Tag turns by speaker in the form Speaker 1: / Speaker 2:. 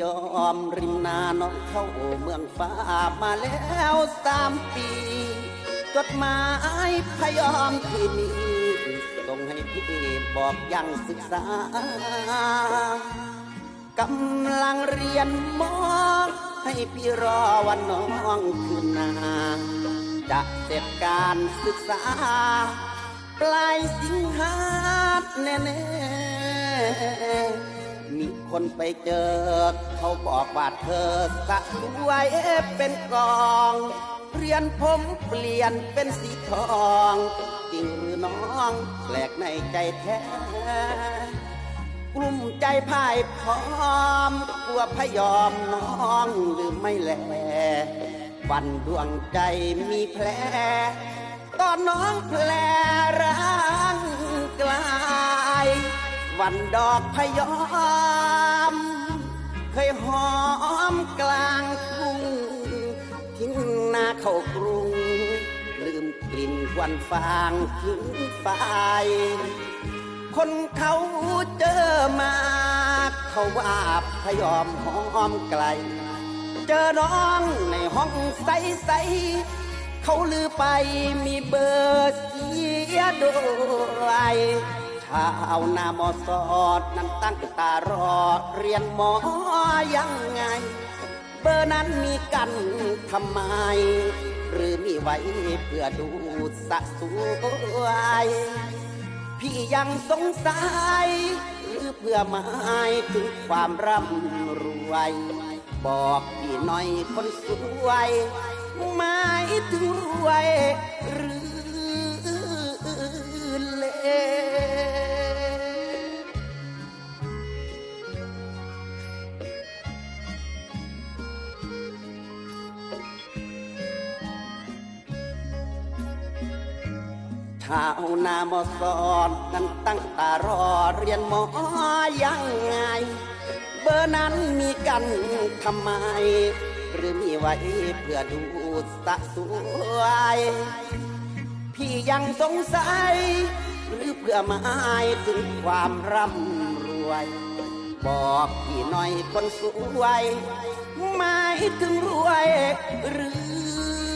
Speaker 1: ยอมริมนาน้องเข้าเมืองฟ้ามาแล้วสามปี จดหมายพยอมที่นี่ส่งให้พี่บอกยังศึกษากำลังเรียนมอให้พี่รอวันน้องคืนนาจะเสร็จการศึกษา ปลายสิงหา คนไปเจอ เขาบอกว่าเธอสะสวยเป็นกองเรียนผมเปลี่ยนเป็นสีทองจริงหรือน้องแปลกในใจแท้กลุ่มใจพ่ายพร้อมกลัวพยอมน้องหรือไม่แลฟันดวงใจมีแผลตอนน้องแผลร่างกลาย วันดอกพยอม เคยหอมกลางทุ่งทิ้งหน้าเข้ากรุง ลืมกลิ่นควันฟางทิ้งไฟคนเขาเจอมา เขาว่าพยอมหอมไกล เจอน้องในห้องใสๆเขาลือไปมีเบอร์เสียด้วย ชาวหน้ามอสอดนั้นตั้งตารอเรียนหมอยังไง เบอร์นั้นมีกันทำไม หรือมีไว้เพื่อดูสะสวยพี่ยังสงสัย หรือเพื่อหมายถึงความร่ำรวย บอกพี่หน่อยคนสวยหมายถึงรวยหรือ ชาวหนามอสอนนั้นตั้งตารอเรียนหมอยังไง เบอร์นั้นมีกันทำไม หรือมีไว้เพื่อดูสะสวย พี่ยังสงสัย หรือเพื่อหมายถึงความร่ำรวย บอกพี่หน่อยคนสวยหมายถึงรวยหรือ